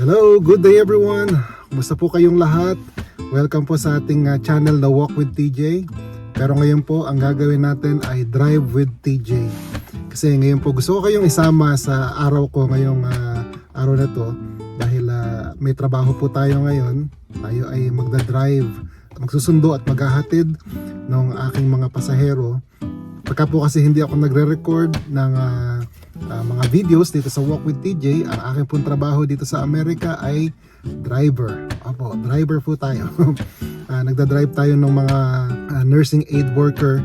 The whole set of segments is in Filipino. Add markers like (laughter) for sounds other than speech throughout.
Hello, good day everyone. Kumusta po kayong lahat? Welcome po sa ating uh, channel na Walk with TJ. Pero ngayon po, ang gagawin natin ay Drive with TJ. Kasi ngayon po, gusto ko kayong isama sa araw ko ngayong uh, araw na to. Dahil uh, may trabaho po tayo ngayon. Tayo ay magdadrive, magsusundo at maghahatid ng aking mga pasahero. Pagka po kasi hindi ako nagre-record ng uh, uh, mga videos dito sa Walk with TJ, ang aking pong trabaho dito sa Amerika ay driver. Opo, driver po tayo. uh, (laughs) nagda-drive tayo ng mga uh, nursing aid worker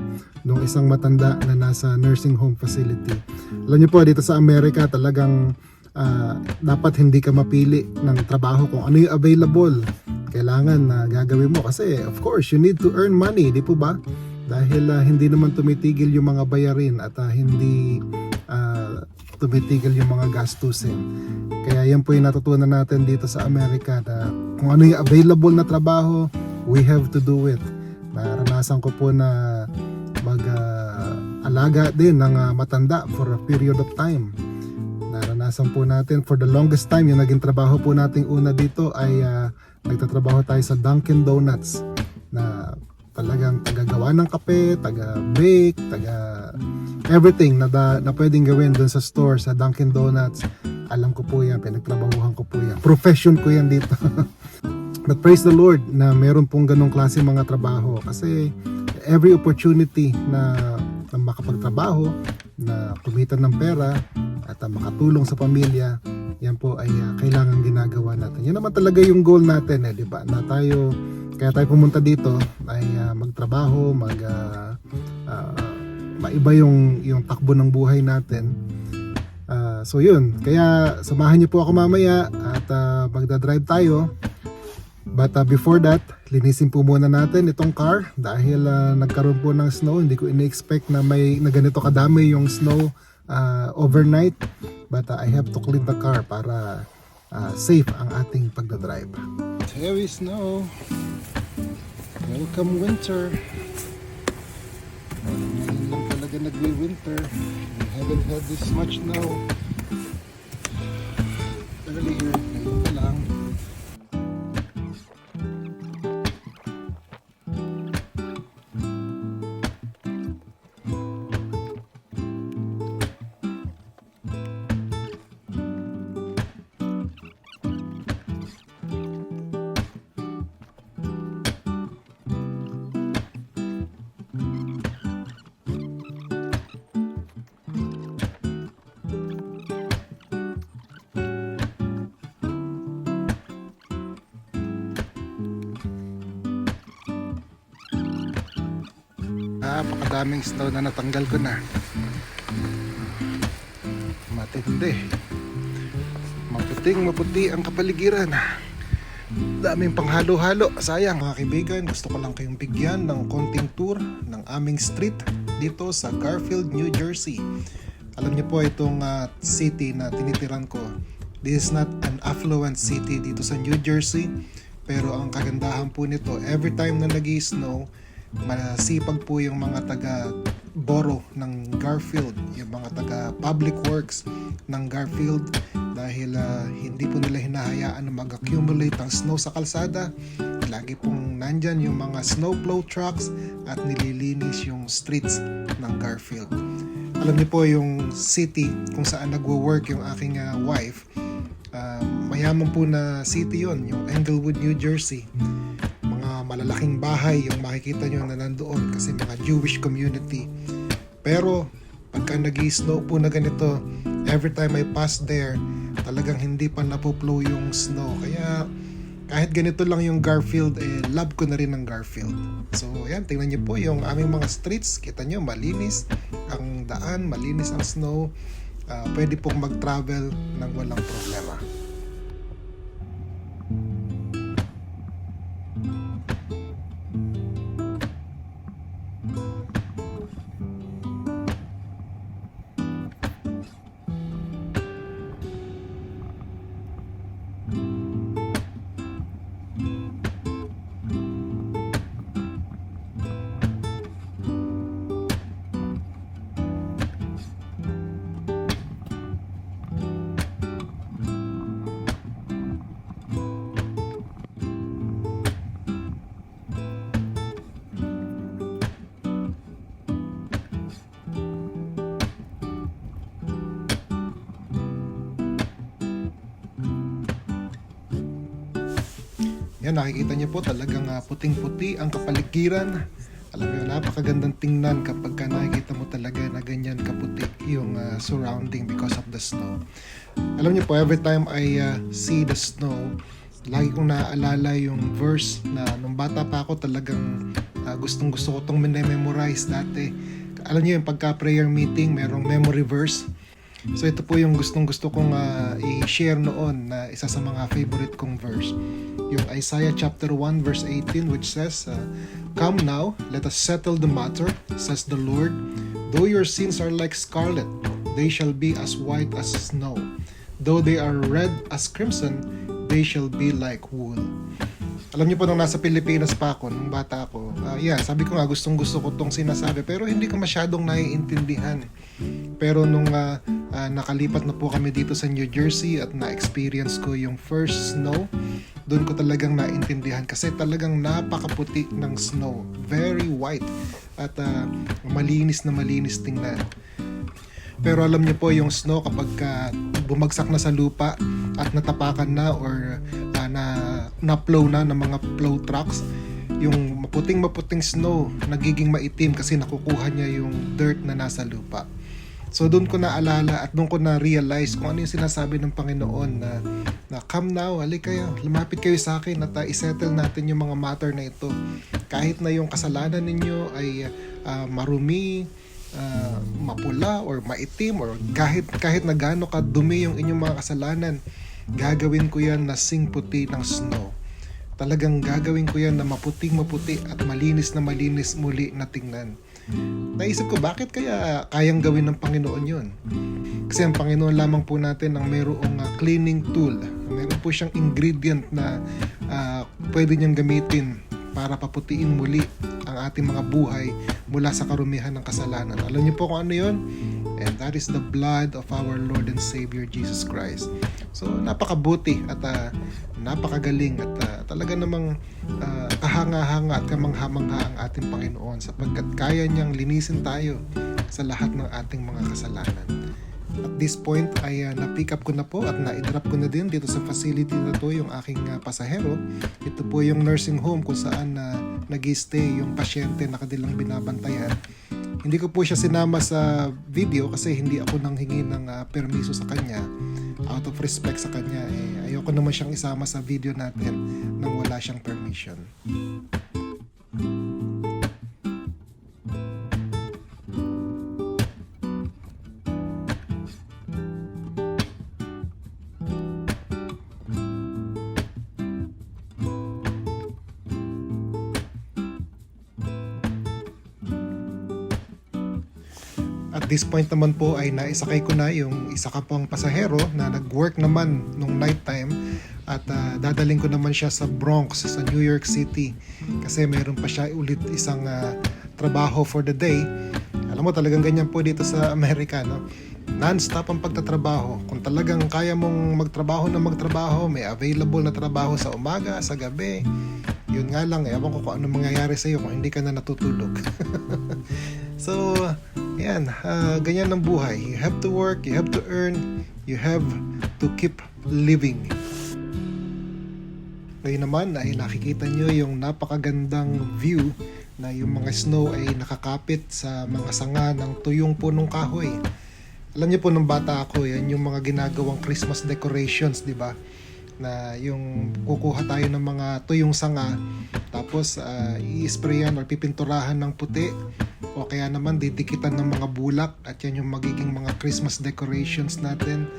nung isang matanda na nasa nursing home facility. Alam niyo po, dito sa Amerika talagang uh, dapat hindi ka mapili ng trabaho kung ano yung available. Kailangan na gagawin mo kasi of course you need to earn money, di po ba? Dahil uh, hindi naman tumitigil yung mga bayarin at uh, hindi tumitigil yung mga gastusin. Kaya yan po yung natutunan natin dito sa Amerika na kung ano yung available na trabaho, we have to do it. Naranasan ko po na mag-alaga din ng uh, matanda for a period of time. Naranasan po natin for the longest time, yung naging trabaho po nating una dito ay uh, nagtatrabaho tayo sa Dunkin Donuts na talagang tagagawa ng kape, taga-bake, taga everything na, da, na pwedeng gawin doon sa store sa Dunkin Donuts. Alam ko po yan, pinagtrabahuhan ko po yan. Profession ko yan dito. (laughs) But praise the Lord na meron pong ganong klase mga trabaho kasi every opportunity na, na makapagtrabaho, na kumita ng pera at uh, makatulong sa pamilya, yan po ay uh, kailangan ginagawa natin. Yan naman talaga yung goal natin eh, di ba? Na tayo kaya tayo pumunta dito ay uh, magtrabaho, mag uh, uh, maiba yung yung takbo ng buhay natin. Uh, so yun, kaya samahan niyo po ako mamaya at uh, magda-drive tayo. But uh, before that, linisin po muna natin itong car dahil uh, nagkaroon po ng snow. Hindi ko ini-expect na may na ganito kadami yung snow uh, overnight. But uh, I have to clean the car para uh, safe ang ating pagdadrive. Heavy snow. Welcome winter. Ngayon lang talaga nagwi-winter. We haven't had this much snow. Earlier, ngayon Napakadaming snow na natanggal ko na. Matindi. Maputing maputi ang kapaligiran. Daming panghalo-halo. Sayang mga kaibigan, gusto ko lang kayong bigyan ng konting tour ng aming street dito sa Garfield, New Jersey. Alam niyo po itong uh, city na tinitiran ko. This is not an affluent city dito sa New Jersey. Pero ang kagandahan po nito, every time na nag snow masipag po yung mga taga borough ng Garfield, yung mga taga public works ng Garfield dahil uh, hindi po nila hinahayaan na mag-accumulate ang snow sa kalsada. Lagi pong nandyan yung mga snowplow trucks at nililinis yung streets ng Garfield. Alam niyo po yung city kung saan nagwo-work yung aking uh, wife. Uh, mayaman po na city yon yung Englewood, New Jersey malalaking bahay yung makikita nyo na nandoon kasi mga Jewish community. Pero pagka nag snow po na ganito, every time I pass there, talagang hindi pa napoplow yung snow. Kaya kahit ganito lang yung Garfield, eh, love ko na rin ang Garfield. So, yan, tingnan nyo po yung aming mga streets. Kita nyo, malinis ang daan, malinis ang snow. Uh, pwede pong mag-travel ng walang problema. Yan, nakikita niyo po talagang ah, puting-puti ang kapaligiran. Alam niyo, napakagandang tingnan kapag ka nakikita mo talaga na ganyan kaputi yung ah, surrounding because of the snow. Alam niyo po, every time I ah, see the snow, lagi kong naaalala yung verse na nung bata pa ako talagang gustong gusto ko itong memorize dati. Alam niyo yung pagka prayer meeting, merong memory verse. So ito po yung gustong gusto kong ah, i-share noon na isa sa mga favorite kong verse. Yung Isaiah chapter 1 verse 18 which says, uh, Come now, let us settle the matter, says the Lord. Though your sins are like scarlet, they shall be as white as snow. Though they are red as crimson, they shall be like wool. Alam niyo po nung nasa Pilipinas pa ako, nung bata ako, ah, yeah, sabi ko nga gustong gusto ko tong sinasabi pero hindi ko masyadong naiintindihan. Pero nung ah, ah, nakalipat na po kami dito sa New Jersey at na-experience ko yung first snow, doon ko talagang naintindihan kasi talagang napakaputi ng snow. Very white at ah, malinis na malinis tingnan. Pero alam niyo po yung snow kapag ka bumagsak na sa lupa at natapakan na or ah, na na-plow na ng mga plow trucks, yung maputing maputing snow nagiging maitim kasi nakukuha niya yung dirt na nasa lupa. So doon ko naalala at doon ko na realize kung ano yung sinasabi ng Panginoon na, na come now, halik kayo, lumapit kayo sa akin at uh, isettle natin yung mga matter na ito. Kahit na yung kasalanan ninyo ay ah, marumi, ah, mapula or maitim or kahit kahit na gaano kadumi yung inyong mga kasalanan, gagawin ko yan na sing puti ng snow. Talagang gagawin ko yan na maputing maputi at malinis na malinis muli na tingnan. Naisip ko, bakit kaya kayang gawin ng Panginoon yun? Kasi ang Panginoon lamang po natin ang mayroong ah, cleaning tool. Meron po siyang ingredient na ah, pwede niyang gamitin para paputiin muli ang ating mga buhay mula sa karumihan ng kasalanan. Alam niyo po kung ano yun? And that is the blood of our Lord and Savior Jesus Christ. So napakabuti at ah, napakagaling at ah, talaga namang ah, kahanga-hanga at kamangha-mangha ang ating Panginoon sapagkat kaya niyang linisin tayo sa lahat ng ating mga kasalanan. At this point ay uh, na-pick up ko na po at na-drop ko na din dito sa facility na to yung aking ah, pasahero. Ito po yung nursing home kung saan na nag-stay yung pasyente na kanilang binabantayan. Hindi ko po siya sinama sa video kasi hindi ako nang hingi ng ah, permiso sa kanya. Out of respect sa kanya, eh, ayoko naman siyang isama sa video natin nang wala siyang permission. Point naman po ay naisakay ko na yung isa ka pong pasahero na nag-work naman nung nighttime at ah, dadaling ko naman siya sa Bronx sa New York City kasi meron pa siya ulit isang ah, trabaho for the day. Alam mo talagang ganyan po dito sa Amerika no. Non-stop ang pagtatrabaho. Kung talagang kaya mong magtrabaho na magtrabaho, may available na trabaho sa umaga, sa gabi. Yun nga lang, ewan ko kung ano mangyayari sa iyo kung hindi ka na natutulog. (laughs) so, yan, ah, ganyan ang buhay. You have to work, you have to earn, you have to keep living. Ngayon naman ay nakikita nyo yung napakagandang view na yung mga snow ay nakakapit sa mga sanga ng tuyong punong kahoy. Alam niyo po nung bata ako, yan yung mga ginagawang Christmas decorations, di ba? Na yung kukuha tayo ng mga tuyong sanga, tapos ah, i-sprayan or pipinturahan ng puti, o kaya naman didikitan ng mga bulak, at yan yung magiging mga Christmas decorations natin.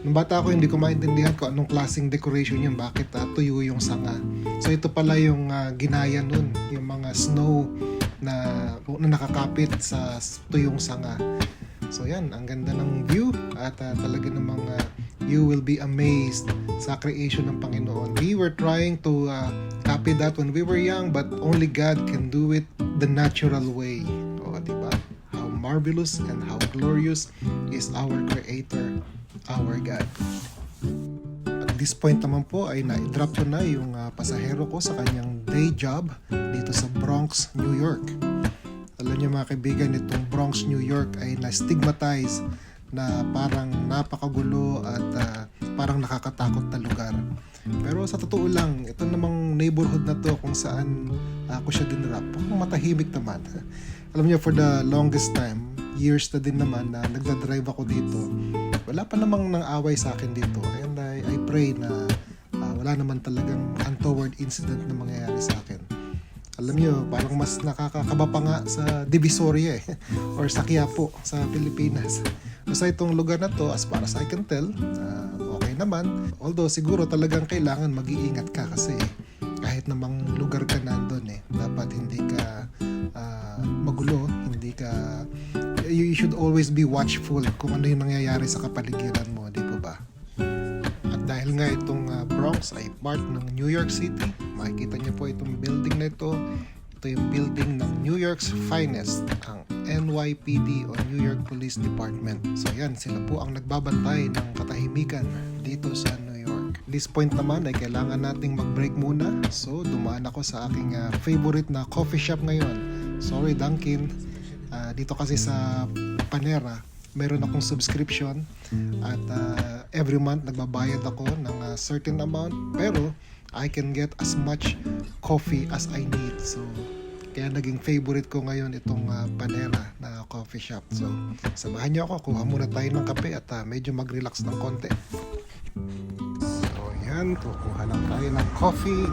Nung bata ako, hindi ko maintindihan kung anong klaseng decoration yun, bakit ah, tuyo yung sanga. So ito pala yung ah, ginaya nun, yung mga snow na, na nakakapit sa tuyong sanga. So yan, ang ganda ng view at ah, talaga namang ah, you will be amazed sa creation ng Panginoon. We were trying to ah, copy that when we were young but only God can do it the natural way. O, di ba? How marvelous and how glorious is our Creator, our God. At this point naman po ay na-drop ko na yung ah, pasahero ko sa kanyang day job dito sa Bronx, New York. Alam niyo mga kaibigan, itong Bronx, New York ay na-stigmatize na parang napakagulo at ah, parang nakakatakot na lugar. Pero sa totoo lang, ito namang neighborhood na to kung saan ako siya dinrap. Parang matahimik naman. (laughs) Alam niyo, for the longest time, years na din naman na nagdadrive ako dito. Wala pa namang nang away sa akin dito. And I, I pray na ah, wala naman talagang untoward incident na mangyayari sa akin. Alam niyo, parang mas nakakakaba pa nga sa Divisoria eh. (laughs) or sa Quiapo, sa Pilipinas. Basta itong lugar na to, as far as I can tell, ah, okay naman. Although siguro talagang kailangan mag-iingat ka kasi kahit namang lugar ka nandun eh, dapat hindi ka ah, magulo, hindi ka you should always be watchful kung ano yung nangyayari sa kapaligiran mo, di po ba? At dahil nga itong ah, Bronx ay part ng New York City, makikita niyo po itong building na ito. Ito yung building ng New York's finest, ang NYPD o New York Police Department. So yan, sila po ang nagbabantay ng katahimikan dito sa New York. This point naman ay kailangan nating mag-break muna. So dumaan ako sa aking ah, favorite na coffee shop ngayon. Sorry Dunkin, Ah, dito kasi sa Panera, meron akong subscription at ah, every month nagbabayad ako ng ah, certain amount pero I can get as much coffee as I need. So kaya naging favorite ko ngayon itong ah, Panera na coffee shop. So samahan niyo ako, kuha muna tayo ng kape at ah, medyo mag-relax ng konti. So yan, kukuha lang tayo ng coffee.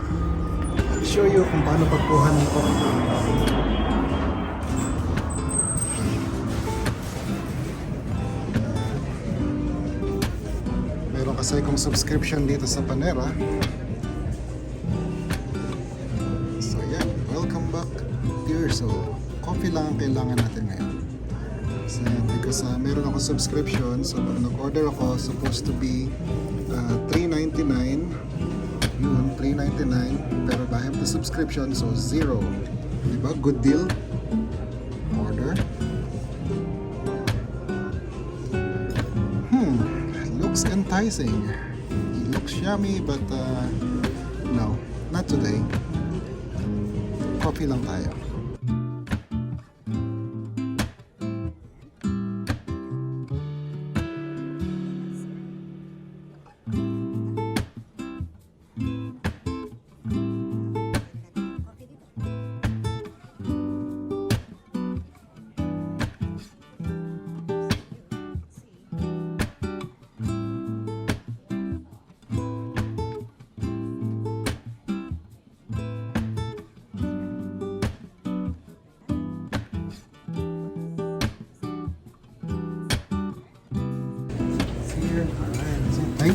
I'll show you kung paano pagkuha ng coffee. Meron kasi akong subscription dito sa Panera. Ang kailangan natin ngayon. So, because uh, meron ako subscription, so pag nag-order ako, supposed to be uh, 3.99. Yun, 3.99. Pero I have the subscription, so zero. Diba? Good deal. Order. Hmm, looks enticing. It looks yummy, but uh, no, not today. Coffee lang tayo.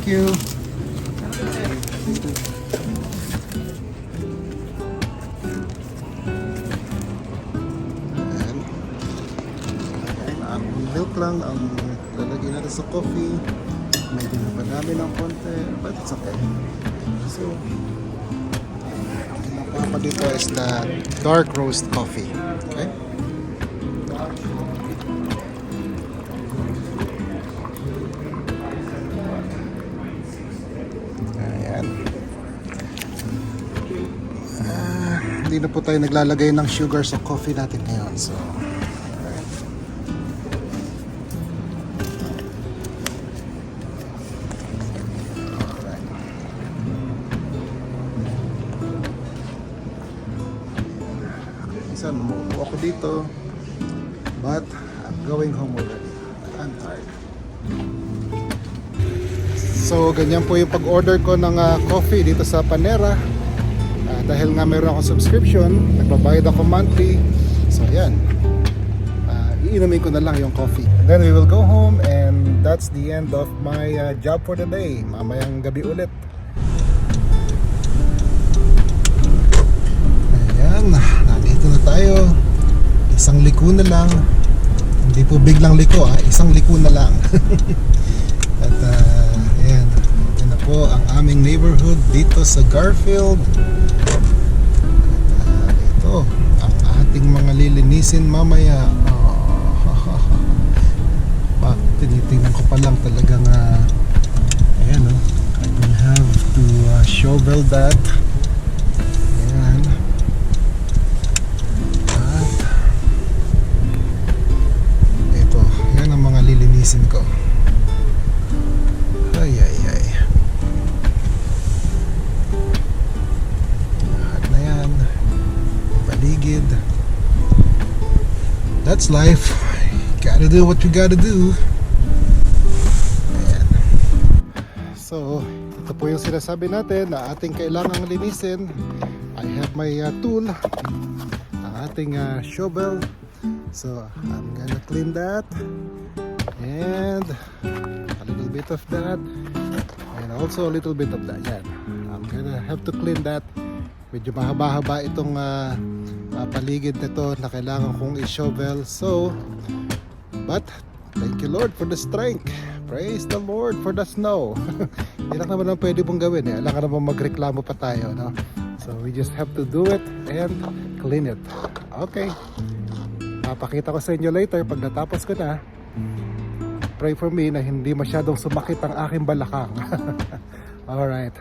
Thank you. Ang milk lang ang lalagyan natin sa coffee. Medyo napadami ng konti, but it's okay. So, ang napapa dito is the dark roast coffee. Hindi na po tayo naglalagay ng sugar sa coffee natin ngayon. So. Minsan, umuupo ako dito. But, I'm going home already. I'm tired. So, ganyan po yung pag-order ko ng ah, coffee dito sa Panera. Ah, dahil nga meron akong subscription, nagbabayad ako monthly. So, yan. Ah, iinumin ko na lang yung coffee. Then we will go home and that's the end of my ah, job for the day. Mamayang gabi ulit. Ayan, nandito na tayo. Isang liko na lang. Hindi po biglang liko ah, isang liko na lang. (laughs) At uh, ayan, ito na po ang aming neighborhood dito sa Garfield. Mga lilinisin mamaya. Oh, pa, (laughs) tinitingnan ko pa lang talagang uh, ayan oh, I will have to uh, shovel that. Ayan. At ito, yan ang mga lilinisin ko. That's life. Gotta do what you gotta do. Ayan. So, ito po yung sinasabi natin na ating kailangang linisin. I have my uh, tool, ang ating uh, shovel. So, I'm gonna clean that. And a little bit of that. And also a little bit of that. Yan. I'm gonna have to clean that. Medyo mahaba-haba itong uh, uh, paligid nito na kailangan kong i-shovel. So, but thank you Lord for the strength. Praise the Lord for the snow. (laughs) Hindi lang naman ang pwede mong gawin eh. Alam ka naman magreklamo pa tayo. No? So we just have to do it and clean it. Okay. Papakita ko sa inyo later pag natapos ko na. Pray for me na hindi masyadong sumakit ang aking balakang. (laughs) Alright.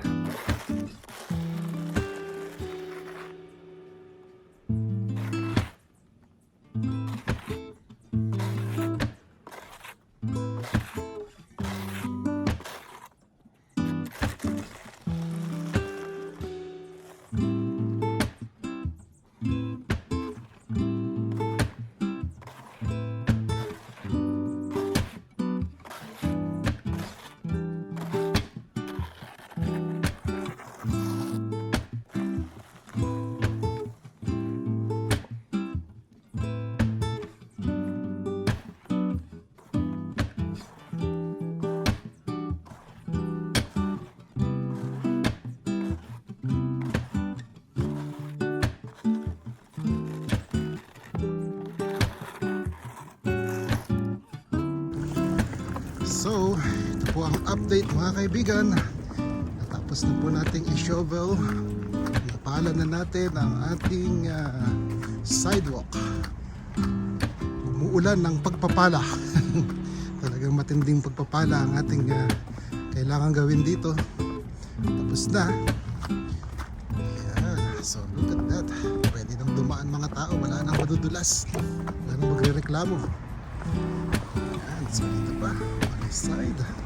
Po ang update mga kaibigan. Natapos na po nating i-shovel. Napala na natin ang ating ah, sidewalk. Umuulan ng pagpapala. (laughs) Talagang matinding pagpapala ang ating ah, kailangan gawin dito. Tapos na. Ayan. So, look at that. Pwede nang dumaan mga tao. Wala nang madudulas. Wala nang magre-reklamo. Ayan, so dito pa, on this side.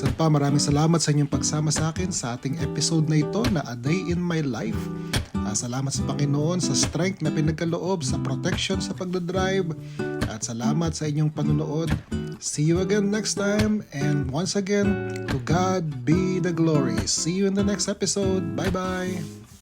Minsan pa, maraming salamat sa inyong pagsama sa akin sa ating episode na ito na A Day in My Life. Ah, salamat sa Panginoon sa strength na pinagkaloob, sa protection sa pagdadrive, at salamat sa inyong panunood. See you again next time, and once again, to God be the glory. See you in the next episode. Bye-bye!